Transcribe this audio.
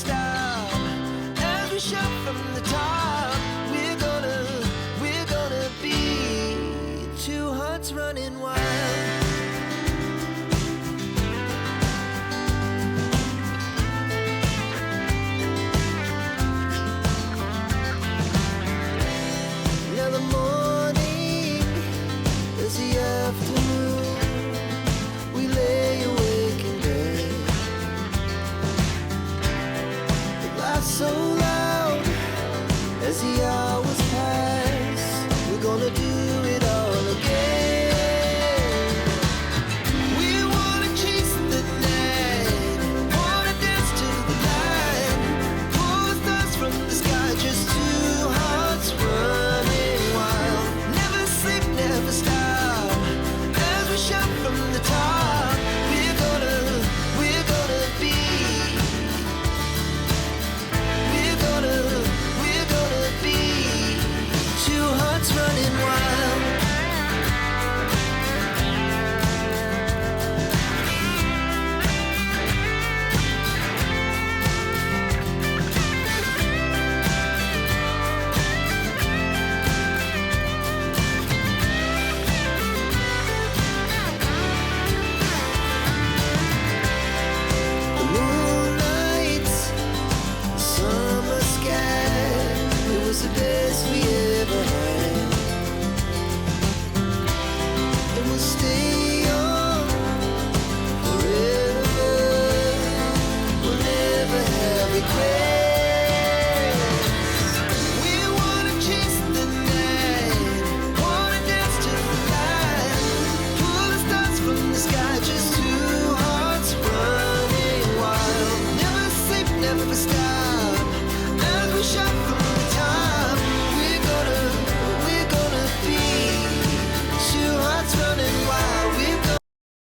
Stars from the sky, was the best we ever had. And we'll stay young forever. We'll never have regrets. We wanna chase the night, wanna dance light, pull the stars from the sky, just two hearts running wild. Never sleep, never stop.